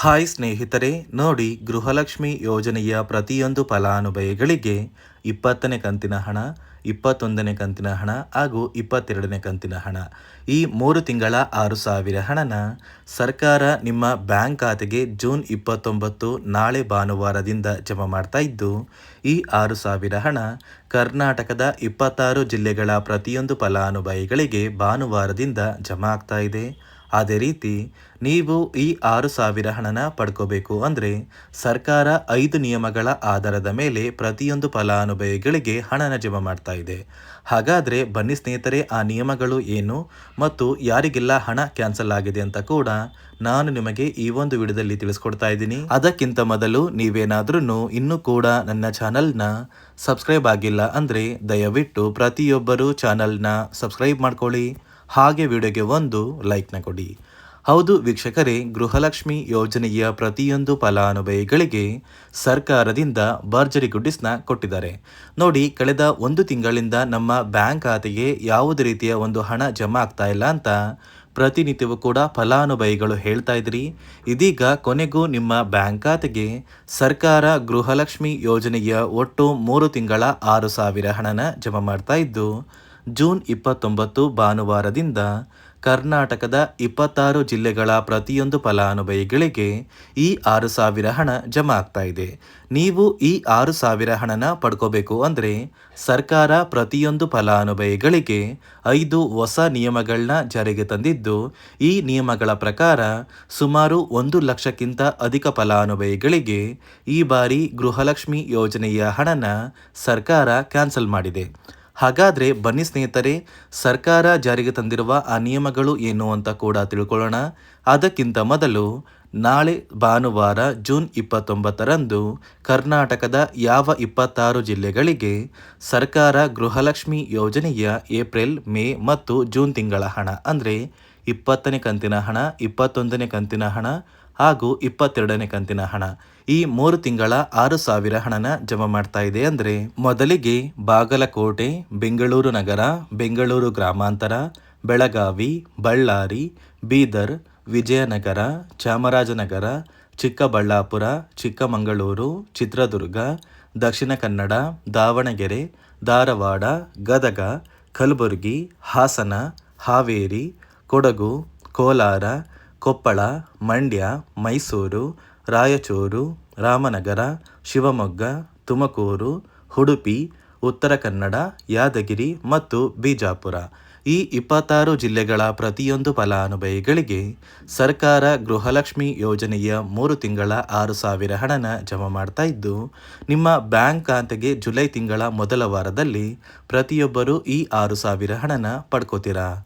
Hi ಸ್ನೇಹಿತರೆ, ನೋಡಿ ಗೃಹಲಕ್ಷ್ಮಿ ಯೋಜನೆಯ ಪ್ರತಿಯೊಂದು ಫಲಾನುಭವಿಗಳಿಗೆ ಇಪ್ಪತ್ತನೇ ಕಂತಿನ ಹಣ, ಇಪ್ಪತ್ತೊಂದನೇ ಕಂತಿನ ಹಣ ಹಾಗೂ ಇಪ್ಪತ್ತೆರಡನೇ ಕಂತಿನ ಹಣ. ಈ ಮೂರು ತಿಂಗಳ ಆರು ಸಾವಿರ ಹಣನ ಸರ್ಕಾರ ನಿಮ್ಮ ಬ್ಯಾಂಕ್ ಖಾತೆಗೆ ಜೂನ್ ಇಪ್ಪತ್ತೊಂಬತ್ತು ನಾಳೆ ಭಾನುವಾರದಿಂದ ಜಮಾ ಮಾಡ್ತಾ ಇದ್ದು, ಈ ಆರು ಸಾವಿರ ಹಣ ಕರ್ನಾಟಕದ ಇಪ್ಪತ್ತಾರು ಜಿಲ್ಲೆಗಳ ಪ್ರತಿಯೊಂದು ಫಲಾನುಭವಿಗಳಿಗೆ ಭಾನುವಾರದಿಂದ ಜಮಾ ಆಗ್ತಾ ಇದೆ. ಅದೇ ರೀತಿ ನೀವು ಈ ಆರು ಸಾವಿರ ಹಣನ ಪಡ್ಕೋಬೇಕು ಅಂದರೆ ಸರ್ಕಾರ ಐದು ನಿಯಮಗಳ ಆಧಾರದ ಮೇಲೆ ಪ್ರತಿಯೊಂದು ಫಲಾನುಭವಿಗಳಿಗೆ ಹಣನ ಜಮಾ ಮಾಡ್ತಾ ಇದೆ. ಹಾಗಾದರೆ ಬನ್ನಿ ಸ್ನೇಹಿತರೆ, ಆ ನಿಯಮಗಳು ಏನು ಮತ್ತು ಯಾರಿಗೆಲ್ಲ ಹಣ ಕ್ಯಾನ್ಸಲ್ ಆಗಿದೆ ಅಂತ ಕೂಡ ನಾನು ನಿಮಗೆ ಈ ಒಂದು ವಿಡಿಯೋದಲ್ಲಿ ತಿಳಿಸ್ಕೊಡ್ತಾ ಇದ್ದೀನಿ. ಅದಕ್ಕಿಂತ ಮೊದಲು ನೀವೇನಾದ್ರೂ ಇನ್ನೂ ಕೂಡ ನನ್ನ ಚಾನಲ್ನ ಸಬ್ಸ್ಕ್ರೈಬ್ ಆಗಿಲ್ಲ ಅಂದರೆ ದಯವಿಟ್ಟು ಪ್ರತಿಯೊಬ್ಬರು ಚಾನಲ್ನ ಸಬ್ಸ್ಕ್ರೈಬ್ ಮಾಡ್ಕೊಳ್ಳಿ. ಹಾಗೆ ವಿಡಿಯೋಗೆ ಒಂದು ಲೈಕ್ನ ಕೊಡಿ. ಹೌದು ವೀಕ್ಷಕರೇ, ಗೃಹಲಕ್ಷ್ಮಿ ಯೋಜನೆಯ ಪ್ರತಿಯೊಂದು ಫಲಾನುಭವಿಗಳಿಗೆ ಸರ್ಕಾರದಿಂದ ಭರ್ಜರಿ ಗುಡ್ಡಿಸ್ನ ಕೊಟ್ಟಿದ್ದಾರೆ. ನೋಡಿ, ಕಳೆದ ಒಂದು ತಿಂಗಳಿಂದ ನಮ್ಮ ಬ್ಯಾಂಕ್ ಖಾತೆಗೆ ಯಾವುದೇ ರೀತಿಯ ಒಂದು ಹಣ ಜಮಾ ಆಗ್ತಾ ಇಲ್ಲ ಅಂತ ಪ್ರತಿನಿತ್ಯವೂ ಕೂಡ ಫಲಾನುಭವಿಗಳು ಹೇಳ್ತಾ ಇದ್ರಿ. ಇದೀಗ ಕೊನೆಗೂ ನಿಮ್ಮ ಬ್ಯಾಂಕ್ ಖಾತೆಗೆ ಸರ್ಕಾರ ಗೃಹಲಕ್ಷ್ಮಿ ಯೋಜನೆಯ ಒಟ್ಟು ಮೂರು ತಿಂಗಳ ಆರು ಸಾವಿರ ಹಣನ ಜಮಾ ಮಾಡ್ತಾ ಇದ್ದು ಜೂನ್ ಇಪ್ಪತ್ತೊಂಬತ್ತು ಭಾನುವಾರದಿಂದ ಕರ್ನಾಟಕದ ಇಪ್ಪತ್ತಾರು ಜಿಲ್ಲೆಗಳ ಪ್ರತಿಯೊಂದು ಫಲಾನುಭವಿಗಳಿಗೆ ಈ ಆರು ಸಾವಿರ ಹಣ ಜಮಾ ಆಗ್ತಾ ಇದೆ. ನೀವು ಈ ಆರು ಸಾವಿರ ಹಣನ ಪಡ್ಕೋಬೇಕು ಅಂದರೆ ಸರ್ಕಾರ ಪ್ರತಿಯೊಂದು ಫಲಾನುಭವಿಗಳಿಗೆ ಐದು ಹೊಸ ನಿಯಮಗಳನ್ನ ಜಾರಿಗೆ ತಂದಿದ್ದು, ಈ ನಿಯಮಗಳ ಪ್ರಕಾರ ಸುಮಾರು ಒಂದು ಲಕ್ಷಕ್ಕಿಂತ ಅಧಿಕ ಫಲಾನುಭವಿಗಳಿಗೆ ಈ ಬಾರಿ ಗೃಹಲಕ್ಷ್ಮಿ ಯೋಜನೆಯ ಹಣನ ಸರ್ಕಾರ ಕ್ಯಾನ್ಸಲ್ ಮಾಡಿದೆ. ಹಾಗಾದರೆ ಬನ್ನಿ ಸ್ನೇಹಿತರೆ, ಸರ್ಕಾರ ಜಾರಿಗೆ ತಂದಿರುವ ಆ ನಿಯಮಗಳು ಏನು ಅಂತ ಕೂಡ ತಿಳ್ಕೊಳ್ಳೋಣ. ಅದಕ್ಕಿಂತ ಮೊದಲು ನಾಳೆ ಭಾನುವಾರ ಜೂನ್ ಇಪ್ಪತ್ತೊಂಬತ್ತರಂದು ಕರ್ನಾಟಕದ ಯಾವ ಇಪ್ಪತ್ತಾರು ಜಿಲ್ಲೆಗಳಿಗೆ ಸರ್ಕಾರ ಗೃಹಲಕ್ಷ್ಮಿ ಯೋಜನೆಯ ಏಪ್ರಿಲ್, ಮೇ ಮತ್ತು ಜೂನ್ ತಿಂಗಳ ಹಣ, ಅಂದರೆ ಇಪ್ಪತ್ತನೇ ಕಂತಿನ ಹಣ, ಇಪ್ಪತ್ತೊಂದನೇ ಕಂತಿನ ಹಣ ಹಾಗೂ ಇಪ್ಪತ್ತೆರಡನೇ ಕಂತಿನ ಹಣ. ಈ ಮೂರು ತಿಂಗಳ ಆರು ಸಾವಿರ ಹಣನ ಜಮಾ ಮಾಡ್ತಾ ಇದೆ ಅಂದರೆ ಮೊದಲಿಗೆ ಬಾಗಲಕೋಟೆ, ಬೆಂಗಳೂರು ನಗರ, ಬೆಂಗಳೂರು ಗ್ರಾಮಾಂತರ, ಬೆಳಗಾವಿ, ಬಳ್ಳಾರಿ, ಬೀದರ್, ವಿಜಯನಗರ, ಚಾಮರಾಜನಗರ, ಚಿಕ್ಕಬಳ್ಳಾಪುರ, ಚಿಕ್ಕಮಗಳೂರು, ಚಿತ್ರದುರ್ಗ, ದಕ್ಷಿಣ ಕನ್ನಡ, ದಾವಣಗೆರೆ, ಧಾರವಾಡ, ಗದಗ, ಕಲಬುರಗಿ, ಹಾಸನ, ಹಾವೇರಿ, ಕೊಡಗು, ಕೋಲಾರ ಕೊಪ್ಪಳ, ಮಂಡ್ಯ, ಮೈಸೂರು, ರಾಯಚೂರು, ರಾಮನಗರ, ಶಿವಮೊಗ್ಗ, ತುಮಕೂರು, ಉಡುಪಿ, ಉತ್ತರ ಕನ್ನಡ, ಯಾದಗಿರಿ ಮತ್ತು ಬಿಜಾಪುರ. ಈ ಇಪ್ಪತ್ತಾರು ಜಿಲ್ಲೆಗಳ ಪ್ರತಿಯೊಂದು ಫಲಾನುಭವಿಗಳಿಗೆ ಸರ್ಕಾರ ಗೃಹಲಕ್ಷ್ಮಿ ಯೋಜನೆಯ ಮೂರು ತಿಂಗಳ ಆರು ಸಾವಿರ ಹಣನ ಜಮಾ ಮಾಡ್ತಾ ಇದ್ದು, ನಿಮ್ಮ ಬ್ಯಾಂಕ್ ಖಾತೆಗೆ ಜುಲೈ ತಿಂಗಳ ಮೊದಲ ವಾರದಲ್ಲಿ ಪ್ರತಿಯೊಬ್ಬರು ಈ ಆರು ಸಾವಿರ ಹಣನ ಪಡ್ಕೋತೀರಾ?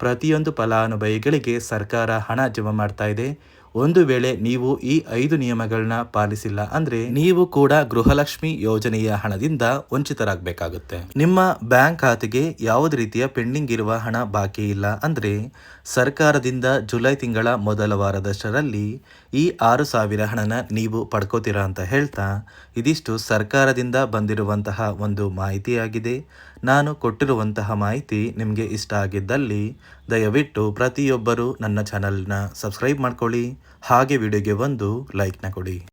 ಪ್ರತಿಯೊಂದು ಫಲಾನುಭವಿಗಳಿಗೆ ಸರ್ಕಾರ ಹಣ ಜಮಾ ಮಾಡ್ತಾ ಇದೆ. ಒಂದು ವೇಳೆ ನೀವು ಈ ಐದು ನಿಯಮಗಳನ್ನ ಪಾಲಿಸಿಲ್ಲ ಅಂದ್ರೆ ನೀವು ಕೂಡ ಗೃಹಲಕ್ಷ್ಮಿ ಯೋಜನೆಯ ಹಣದಿಂದ ವಂಚಿತರಾಗಬೇಕಾಗುತ್ತೆ. ನಿಮ್ಮ ಬ್ಯಾಂಕ್ ಖಾತೆಗೆ ಯಾವುದೇ ರೀತಿಯ ಪೆಂಡಿಂಗ್ ಇರುವ ಹಣ ಬಾಕಿ ಇಲ್ಲ ಅಂದ್ರೆ ಸರ್ಕಾರದಿಂದ ಜುಲೈ ತಿಂಗಳ ಮೊದಲ ವಾರದಷ್ಟರಲ್ಲಿ ಈ ಆರು ಸಾವಿರ ಹಣನ ನೀವು ಪಡ್ಕೋತೀರಾ ಅಂತ ಹೇಳ್ತಾ ಇದಿಷ್ಟು ಸರ್ಕಾರದಿಂದ ಬಂದಿರುವಂತಹ ಒಂದು ಮಾಹಿತಿಯಾಗಿದೆ. ನಾನು ಕೊಟ್ಟಿರುವಂತಹ ಮಾಹಿತಿ ನಿಮಗೆ ಇಷ್ಟ ಆಗಿದ್ದಲ್ಲಿ ದಯವಿಟ್ಟು ಪ್ರತಿಯೊಬ್ಬರು ನನ್ನ ಚಾನಲ್ನ ಸಬ್ಸ್ಕ್ರೈಬ್ ಮಾಡ್ಕೊಳ್ಳಿ. ಹಾಗೆ ವಿಡಿಯೋಗೆ ಒಂದು ಲೈಕ್ನ ಕೊಡಿ.